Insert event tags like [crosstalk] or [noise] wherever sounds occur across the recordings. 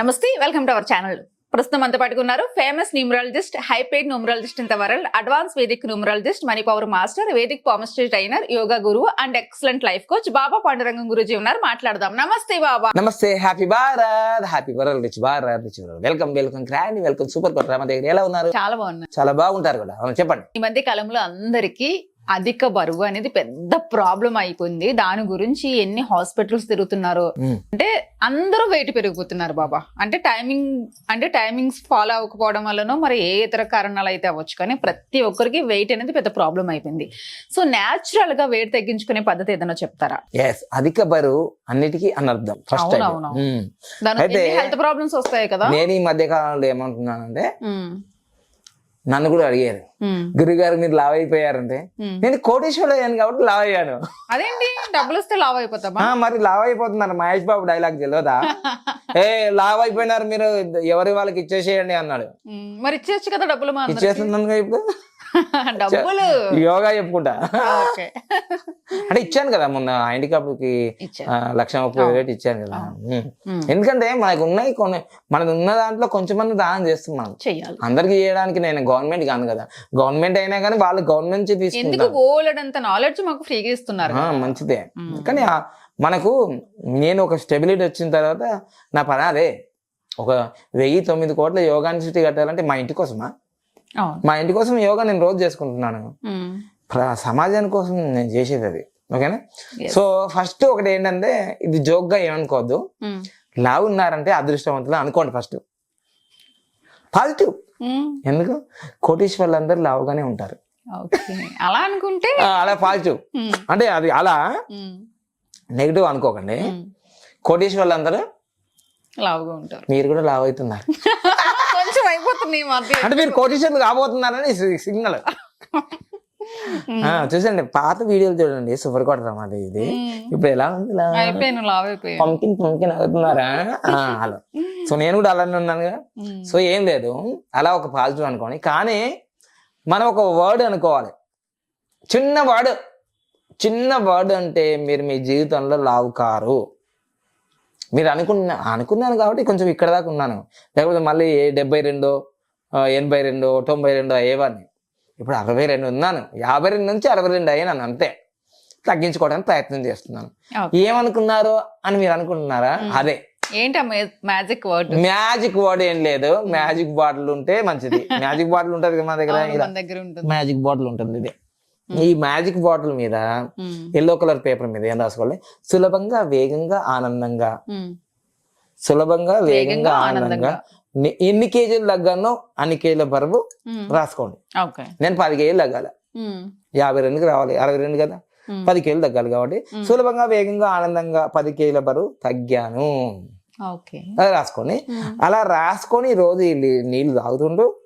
నమస్తే welcome to our channel. ప్రస్తుతం అంత పట్టుకున్నారు famous numerologist hyped numerologist in the world advance vedic numerologist money power master vedic palmistry trainer yoga గురువు and excellent life coach Baba Pandurangam Guruji ఉన్నారు. మాట్లాడదాం. నమస్తే బాబా. నమస్తే happy Bharat happy world rich Bharat rich world. Welcome welcome grand welcome super కొట్ట మా దగ్గర ఎలా ఉన్నారు? చాలా బాగున్నారు చాలా బాగుంటారు కూడా చెప్పండి. ఈ మధ్య కాలంలో అందరికి అధిక బరువు అనేది పెద్ద ప్రాబ్లం అయిపోయింది. దాని గురించి ఎన్ని హాస్పిటల్స్ తిరుగుతున్నారో. అంటే అందరూ వెయిట్ పెరిగిపోతున్నారు బాబా. అంటే టైమింగ్ అంటే టైమింగ్స్ ఫాలో అవ్వకపోవడం వల్లనో మరి ఏ ఇతర కారణాలు అయితే అవ్వచ్చు. కానీ ప్రతి ఒక్కరికి వెయిట్ అనేది పెద్ద ప్రాబ్లం అయిపోయింది. సో న్యాచురల్గా వెయిట్ తగ్గించుకునే పద్ధతి ఏదైనా చెప్తారా? ఎస్ అధిక బరువు అన్నిటికీ అనర్థం. ఫస్ట్ హెల్త్ ప్రాబ్లమ్స్ వస్తాయి కదా? నేను ఈ మధ్య కాలంలో ఏమంటున్నానంటే. నన్ను కూడా అడిగారు. మ్మ్. గురుగారు మీరు లావ్ అయిపోయారంటే. నేను కోటేశ్వరుడు అయ్యాను కాబట్టి లావ్ అయ్యాను. అదేంటి? డబ్బులు వస్తే లావ్ అయిపోతామా? ఆ, మరి లావ్ అయిపోతున్నారు. మహేష్ బాబు డైలాగ్ తెలియదా [laughs] ఏ లావ్ అయిపోయినారు మీరు. ఎవరి వాళ్ళకి ఇచ్చేసేయండి అన్నాడు. మరి ఇచ్చేయచ్చు కదా డబ్బులు. ఇచ్చేస్తున్నాను ఇప్పుడు. [laughs] డబ్బులు. యోగా చెప్పుకుంటా. అంటే ఇచ్చాను కదా మొన్న హ్యాండికాప్కి లక్ష ముప్పై వేలు ఇచ్చాను కదా. ఎందుకంటే మనకు ఉన్నాయి కొన్ని మనది ఉన్న దాంట్లో కొంచెం మంది దానం చేస్తాం మనం. చెయ్యాలి. అందరికి చేయడానికి నేను గవర్నమెంట్ కాను కదా. గవర్నమెంట్ అయినా కానీ వాళ్ళు గవర్నమెంట్ నుంచి తీసుకుంటారు. నాలెడ్జ్ మాకు ఫ్రీగా ఇస్తున్నారు మంచిదే. కానీ మనకు నేను ఒక స్టెబిలిటీ వచ్చిన తర్వాత నా పని అదే. ఒక వెయ్యి తొమ్మిది కోట్ల యోగా ఇన్స్టిట్యూట్ కట్టాలంటే మా ఇంటి కోసమా? మా ఇంటి కోసం యోగా నేను రోజు చేసుకుంటున్నాను. సమాజాని కోసం నేను చేసేది అది. ఓకేనా. సో ఫస్ట్ ఒకటి ఏంటంటే ఇది జోక్గా ఏమనుకోవద్దు. లావు ఉన్నారంటే అదృష్టవంతులు అనుకోండి ఫస్ట్. పాజిటివ్. ఎందుకు? కోటీశ్వర్లు అందరూ లావుగానే ఉంటారు. అలా అనుకుంటే అలా పాజిటివ్. అంటే అది అలా. నెగిటివ్ అనుకోకండి. కోటీశ్వర్లు అందరూ లావుగా ఉంటారు. మీరు కూడా లావు అవుతున్నారు [laughs] మధ్య. అంటే మీరు కోటీశ్వర్లు కాబోతున్నారని సిగ్నల్. చూసండి పాత వీడియోలు చూడండి సూపర్ కొట్టరా మాది ఇది. ఇప్పుడు ఎలా ఉంది పంకిన్ పంకిన్ అవుతున్నారా? అలా సో నేను కూడా అలానే ఉన్నాను కదా. సో ఏం లేదు అలా ఒక పాజిటివ్ అనుకోండి. కానీ మనం ఒక వర్డ్ అనుకోవాలి. చిన్న వర్డ్. చిన్న వర్డ్ అంటే మీరు మీ జీవితంలో లావు కారు మీరు అనుకున్న అనుకున్నాను కాబట్టి కొంచెం ఇక్కడ దాకా ఉన్నాను. లేకపోతే మళ్ళీ డెబ్బై రెండో ఎనభై రెండో తొంభై రెండో అయ్యేవాడిని. ఇప్పుడు అరవై రెండు ఉన్నాను. యాభై రెండు నుంచి అరవై రెండు అయ్యాను అంతే. తగ్గించుకోవడానికి ప్రయత్నం చేస్తున్నాను. ఏమనుకున్నారో అని మీరు అనుకుంటున్నారా? అదే. ఏంటి మ్యాజిక్ వర్డ్. మ్యాజిక్ వర్డ్ ఏం లేదు. మ్యాజిక్ బాటిల్ ఉంటే మంచిది. [laughs] మ్యాజిక్ బాటిల్ ఉంటది కదా మన దగ్గర? మ్యాజిక్ బాటిల్ ఉంటుంది ఇది. ఈ మ్యాజిక్ బాటిల్ మీద. ఎల్లో కలర్ పేపర్ మీద ఏం రాసుకోవాలి? సులభంగా వేగంగా ఆనందంగా. సులభంగా వేగంగా ఆనందంగా. ఎన్ని కేజీలు తగ్గానో అన్ని కేజీల బరువు. రాసుకోండి. నేను పది కేజీలు తగ్గాలి. యాభై రెండుకి రావాలి. అరవై రెండు కదా. పది కేజీలు తగ్గాలి కాబట్టి సులభంగా వేగంగా ఆనందంగా పది కేజీల బరువు తగ్గాను. ఓకే. అది రాసుకోండి. మ్మ్. అలా రాసుకొని రోజు నీళ్ళు తాగుతుంటూ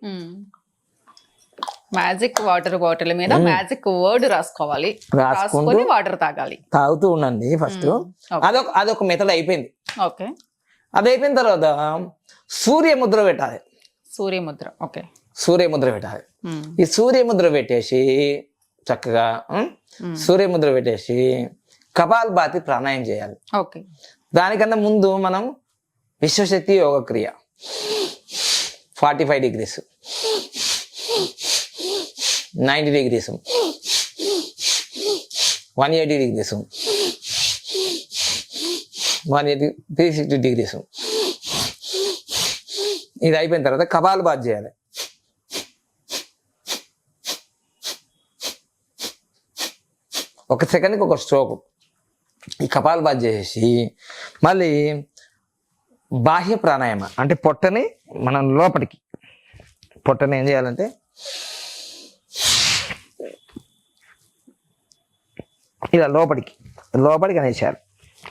మ్యాజిక్ వాటర్ బాటిల్ మీద మ్యాజిక్ వర్డ్ రాసుకోవాలి. రాసుకొని వాటర్ తాగాలి. తాగుతూ ఉండండి ఫస్ట్. అదొక అదొక మెథడ్ అయిపోయింది. ఓకే. అది అయిపోయిన తర్వాత సూర్య ముద్ర పెట్టాలి. సూర్యముద్ర ఓకే. సూర్య ముద్ర పెట్టాలి. ఈ సూర్య ముద్ర పెట్టేసి చక్కగా ఉం? మ్మ్. సూర్య ముద్ర పెట్టేసి కపాల్ బాతి ప్రాణాయం చేయాలి. ఓకే. దానికన్నా ముందు మనం విశ్వశక్తి యోగ క్రియ. Forty five degrees. Ninety degrees one eighty degrees one eighty three sixty degrees ఇది అయిపోయిన తర్వాత కపాలు బాత్ చేయాలి. ఒక సెకండ్కి ఒక స్ట్రోక్. ఈ కపాలు బాత్ చేసేసి మళ్ళీ బాహ్య ప్రాణాయామ అంటే పొట్టని మనం లోపలికి పొట్టని ఏం చేయాలంటే ఇలా లోపలికి లోపలికి అనేసారు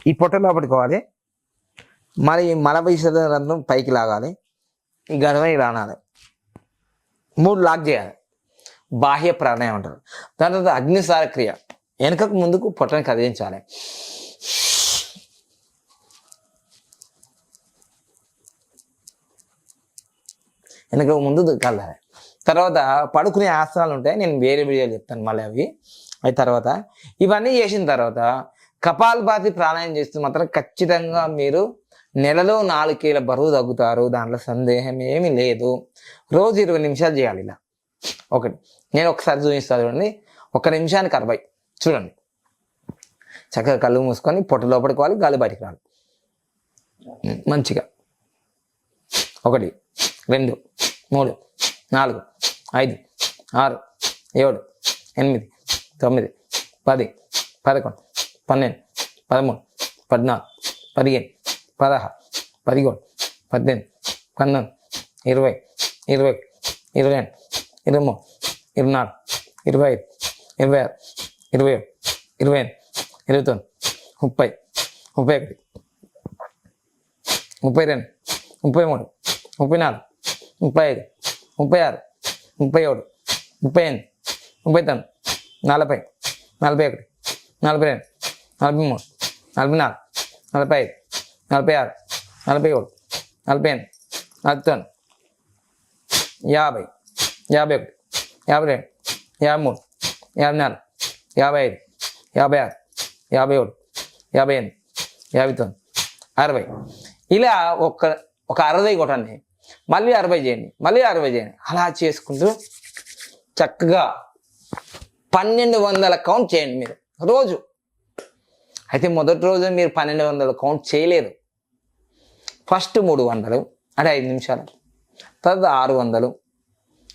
ఈ పొట్ట లోపలికి పోవాలి. మరి ఈ మల విసర్జన పైకి లాగాలి. ఈ గర్వం ఇలా మూడు లాక్ చేయాలి. బాహ్య ప్రాణాయం అంటారు. దాని తర్వాత అగ్నిసార క్రియ. వెనకకు ముందుకు పొట్టని కదిలించాలి. వెనక ముందు కదలాలి. తర్వాత పడుకునే ఆసనాలు ఉంటాయి. నేను వేరే వీడియోలు చెప్తాను మళ్ళీ అవి. అవి తర్వాత ఇవన్నీ చేసిన తర్వాత కపాల్ ప్రాణాయం ప్రాణాయామం చేస్తే మాత్రం ఖచ్చితంగా మీరు నెలలో నాలుగు కేల బరువు తగ్గుతారు. దాంట్లో సందేహం ఏమీ లేదు. రోజు ఇరవై నిమిషాలు చేయాలి ఇలా. ఒకటి నేను ఒకసారి చూపిస్తాను చూడండి. ఒక నిమిషానికి అరవై. చూడండి. చక్కగా కళ్ళు మూసుకొని పొట్ట లోపలికి వాలి గాలి బయటికి రాలి మంచిగా. ఒకటి రెండు మూడు నాలుగు ఐదు ఆరు ఏడు ఎనిమిది తొమ్మిది పది పదకొండు పన్నెండు పదమూడు పద్నాలుగు పదిహేను పదహారు పదిహేడు పద్దెనిమిది పన్నెండు ఇరవై ఇరవై ఇరవై రెండు ఇరవై మూడు ఇరవై నాలుగు ఇరవై ఐదు ఇరవై ఆరు ఇరవై ఏడు ఇరవై ఎనిమిది ఇరవై తొమ్మిది ముప్పై ముప్పై ఒకటి ముప్పై రెండు ముప్పై మూడు ముప్పై నాలుగు ముప్పై ఐదు ముప్పై ఆరు ముప్పై ఏడు ముప్పై ఎనిమిది ముప్పై తొమ్మిది నలభై నలభై ఒకటి నలభై రెండు నలభై మూడు నలభై నాలుగు నలభై ఐదు నలభై ఆరు నలభై ఏడు నలభై ఎనిమిది నలభై తొమ్మిది యాభై యాభై ఒకటి యాభై రెండు యాభై మూడు యాభై నాలుగు యాభై ఐదు యాభై ఆరు యాభై ఏడు యాభై ఎనిమిది యాభై తొమ్మిది అరవై. ఇలా ఒక ఒక అరవై కొట్టండి. మళ్ళీ అరవై చేయండి మళ్ళీ అరవై చేయండి. అలా చేసుకుంటూ చక్కగా పన్నెండు వందల కౌంట్ చేయండి మీరు. రోజు. అయితే మొదటి రోజు మీరు పన్నెండు వందల కౌంట్ చేయలేరు. ఫస్ట్ మూడు వందలు అంటే ఐదు నిమిషాలు. తర్వాత ఆరు వందలు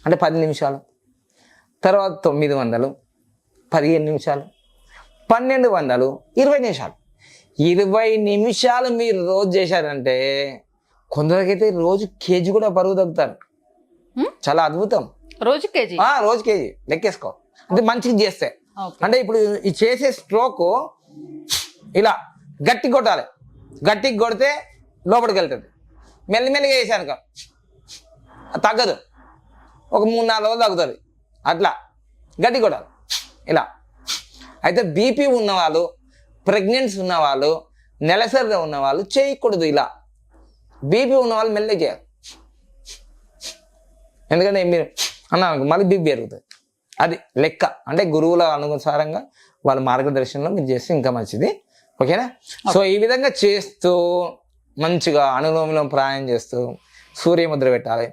అంటే పది నిమిషాలు. తర్వాత తొమ్మిది వందలు పదిహేను నిమిషాలు. పన్నెండు వందలు ఇరవై నిమిషాలు. ఇరవై నిమిషాలు మీరు రోజు చేశారంటే కొందరికైతే రోజు కేజీ కూడా బరువు తగ్గుతారు? చాలా అద్భుతం. రోజు కేజీ? రోజు కేజీ. లెక్కేసుకో. అంటే మంచిగా చేస్తే. అంటే ఇప్పుడు ఈ చేసే స్ట్రోక్ ఇలా గట్టి కొట్టాలి. గట్టికి కొడితే లోపలికి వెళ్తుంది. మెల్లిమెల్లిగా వేసాను తగ్గదు. ఒక మూడు నాలుగు రోజులు తగ్గుతుంది. అట్లా. గట్టి కొట్టాలి. ఇలా. అయితే బీపీ ఉన్నవాళ్ళు ప్రెగ్నెన్సీ ఉన్నవాళ్ళు నెలసరిగా ఉన్నవాళ్ళు చేయకూడదు ఇలా. బీపీ ఉన్న వాళ్ళు మెల్లగా చేయాలి. ఎందుకంటే మీరు అన్న మళ్ళీ బీపీ పెరుగుతుంది. అది లెక్క. అంటే గురువుల అనుసారంగా వాళ్ళ మార్గదర్శనంలో మీరు చేస్తే ఇంకా మంచిది. ఓకేనా? సో ఈ విధంగా చేస్తూ మంచిగా అనులోమలో ప్రాణం చేస్తూ సూర్యముద్ర పెట్టాలి.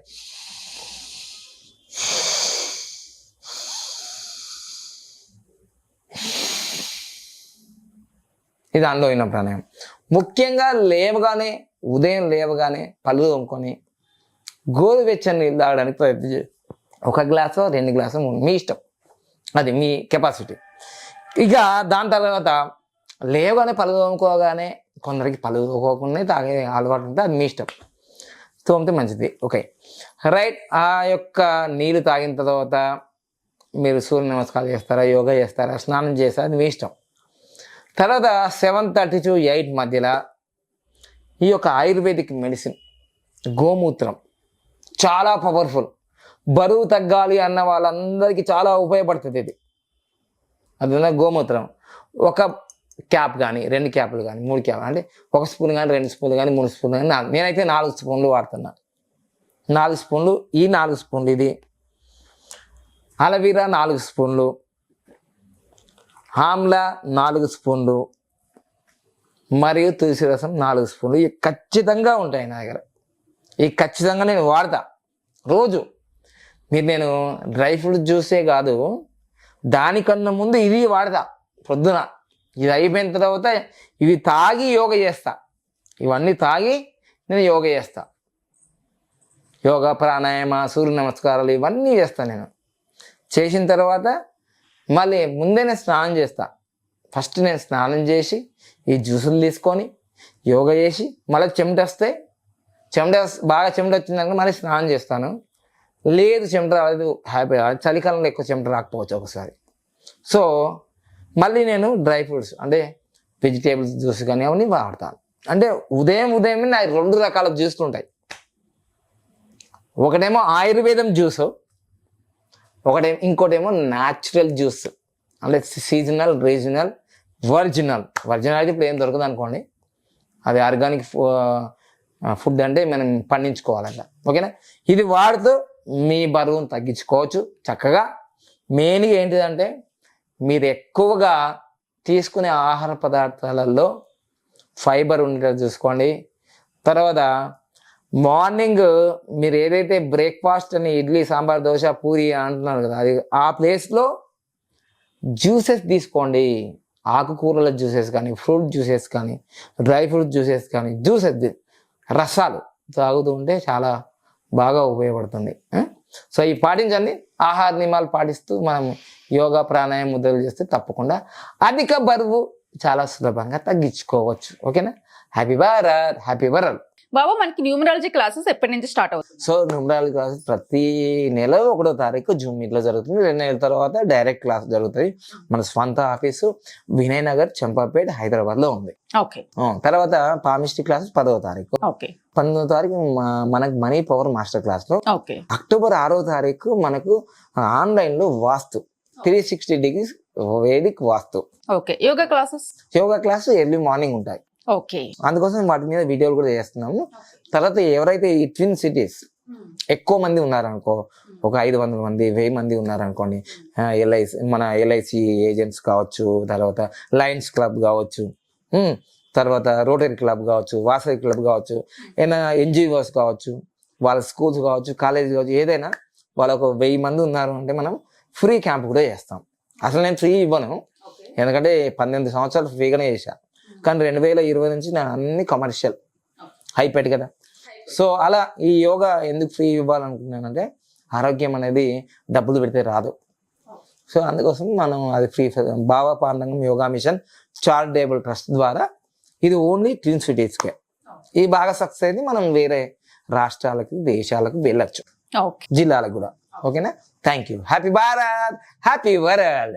ఇది అనులోమైన ప్రాణాయామం. ముఖ్యంగా లేవగానే ఉదయం లేవగానే పళ్ళు తోముకొని గోరువెచ్చని నీళ్ళు తాగడానికి ప్రయత్నం చేయండి ఒక గ్లాసు రెండు గ్లాసు మూడు మీ ఇష్టం. అది మీ కెపాసిటీ. ఇక దాని తర్వాత లేవగానే పళ్ళు తోముకోగానే కొందరికి పళ్ళు తోముకోకుండా తాగే అలవాటు ఉంటే అది మీ ఇష్టం. తోమితే మంచిది. ఓకే. రైట్. ఆ యొక్క నీళ్ళు తాగిన తర్వాత మీరు సూర్య నమస్కారం చేస్తారా యోగా చేస్తారా స్నానం చేస్తారా అది మీ ఇష్టం. తర్వాత సెవెన్ థర్టీ టు ఎయిట్ మధ్యలో ఈ యొక్క ఆయుర్వేదిక్ మెడిసిన్ గోమూత్రం చాలా పవర్ఫుల్. బరువు తగ్గాలి అన్న వాళ్ళందరికీ చాలా ఉపయోగపడుతుంది ఇది. అదే గోమూత్రం. ఒక క్యాప్ కానీ రెండు క్యాప్లు కానీ మూడు క్యాప్ అంటే ఒక స్పూన్ కానీ రెండు స్పూన్లు కానీ మూడు స్పూన్లు కానీ నాలుగు. నేనైతే నాలుగు స్పూన్లు వాడుతున్నా. నాలుగు స్పూన్లు ఈ నాలుగు స్పూన్లు ఇది. అలవీరా నాలుగు స్పూన్లు. ఆమ్లా నాలుగు స్పూన్లు. మరియు తులసి రసం నాలుగు స్పూన్లు. ఇవి ఖచ్చితంగా ఉంటాయి నా దగ్గర. ఈ ఖచ్చితంగా నేను వాడతా. రోజు. మీరు నేను డ్రై ఫ్రూట్ జ్యూసే కాదు దానికన్నా ముందు ఇది వాడతా పొద్దున. ఇది అయిపోయిన తర్వాత ఇవి తాగి యోగ చేస్తా. ఇవన్నీ తాగి నేను యోగ చేస్తా. యోగా ప్రాణాయామ సూర్య నమస్కారాలు ఇవన్నీ చేస్తాను నేను. చేసిన తర్వాత మళ్ళీ ముందే నేను స్నానం చేస్తా. ఫస్ట్ నేను స్నానం చేసి ఈ జ్యూసులు తీసుకొని యోగా చేసి మళ్ళీ చెమట వస్తే చెమట బాగా చెమట వచ్చిందనుకో మళ్ళీ స్నానం చేస్తాను. లేదు చెమట రాలేదు హ్యాపీ చలికాలంలో ఎక్కువ చెమట రాకపోవచ్చు ఒకసారి. సో మళ్ళీ నేను డ్రై ఫ్రూట్స్ అంటే వెజిటేబుల్స్ జ్యూస్ కానీ అవన్నీ వాడతాను. అంటే ఉదయం ఉదయం నా రెండు రకాల జ్యూస్లు ఉంటాయి. ఒకటేమో ఆయుర్వేదం జ్యూస్ ఒకటే ఇంకోటేమో న్యాచురల్ జ్యూస్. అంటే సీజనల్ రీజనల్ ఒరిజినల్ ఒరిజినల్ అయితే ఇప్పుడు ఏం దొరకదు అనుకోండి. అది ఆర్గానిక్ ఫుడ్ అంటే మనం పండించుకోవాలంట. ఓకేనా ఇది వాడుతూ మీ బరువును తగ్గించుకోవచ్చు. చక్కగా మెయిన్గా ఏంటిదంటే మీరు ఎక్కువగా తీసుకునే ఆహార పదార్థాలలో ఫైబర్ ఉండేటట్టు చూసుకోండి. తర్వాత మార్నింగ్ మీరు ఏదైతే బ్రేక్ఫాస్ట్ అని ఇడ్లీ సాంబార్ దోశ పూరి అంటున్నారు కదా అది ఆ ప్లేస్లో జ్యూసెస్ తీసుకోండి. ఆకుకూరల జ్యూసెస్ కానీ ఫ్రూట్ జ్యూసెస్ కానీ డ్రై ఫ్రూట్ జ్యూసెస్ కానీ జ్యూసెస్ రసాలు తాగుతూ ఉంటే చాలా బాగా ఉపయోగపడుతుంది సో ఈ పాటించండి. ఆహార నియమాలు పాటిస్తూ మనం యోగా ప్రాణాయామ ముద్రలు చేస్తే తప్పకుండా అధిక బరువు చాలా సులభంగా తగ్గించుకోవచ్చు. ఓకేనా? Happy Bharat happy world Baba మనకి న్యూమరాలజీ క్లాసెస్ ఎప్పటి నుంచి స్టార్ట్ అవుతుంది సో న్యూమరాలజీ క్లాసెస్ ప్రతి నెల ఒకటో తారీఖు జూమ్ మీట్లో జరుగుతుంది. రెండు నెలల తర్వాత డైరెక్ట్ క్లాస్ జరుగుతుంది. మన స్వంత ఆఫీసు వినయ్ నగర్ చంపాపేట్ హైదరాబాద్లో ఉంది. ఓకే. తర్వాత పామిస్ట్రీ క్లాస్ పదవ తారీఖు. ఓకే. పంతొమ్మిదో తారీఖు మనకు మనీ పవర్ మాస్టర్ క్లాస్లో. ఓకే. అక్టోబర్ ఆరో తారీఖు మనకు ఆన్లైన్లో వాస్తు. త్రీ సిక్స్టీ డిగ్రీస్ వేదిక్ వాస్తు. Okay. Yoga classes yoga class early morning ఉంటాయి. ఓకే. అందుకోసం వాటి మీద వీడియోలు కూడా చేస్తున్నాము. తర్వాత ఎవరైతే ఈ ట్విన్ సిటీస్ ఎక్కువ మంది ఉన్నారనుకో ఒక ఐదు వందల మంది వెయ్యి మంది ఉన్నారనుకోండి ఎల్ఐసి మన ఎల్ఐసి ఏజెంట్స్ కావచ్చు తర్వాత లయన్స్ క్లబ్ కావచ్చు తర్వాత రోటరీ క్లబ్ కావచ్చు వాసవి క్లబ్ కావచ్చు ఏదైనా ఎన్జిఓస్ కావచ్చు వాళ్ళ స్కూల్స్ కావచ్చు కాలేజ్ కావచ్చు ఏదైనా వాళ్ళకు వెయ్యి మంది ఉన్నారు అంటే మనం ఫ్రీ క్యాంప్ కూడా చేస్తాం. అసలు నేను ఫ్రీ ఇవ్వను. ఎందుకంటే పన్నెండు సంవత్సరాలు ఫ్రీగానే చేశా. కానీ రెండు వేల ఇరవై నుంచి నా అన్ని కమర్షియల్ హైపెట్ కదా. సో అలా ఈ యోగా ఎందుకు ఫ్రీ ఇవ్వాలనుకున్నానంటే ఆరోగ్యం అనేది డబ్బులు పెడితే రాదు. సో అందుకోసం మనం అది free Baba Pandurangam yoga mission charitable trust ద్వారా ఇది ఓన్లీ ట్విన్ సిటీస్కే ఇది బాగా సక్సెస్ అయితే మనం వేరే రాష్ట్రాలకు దేశాలకు వెళ్ళొచ్చు. జిల్లాలకు కూడా. ఓకేనా? Thank you happy Bharat! Happy world!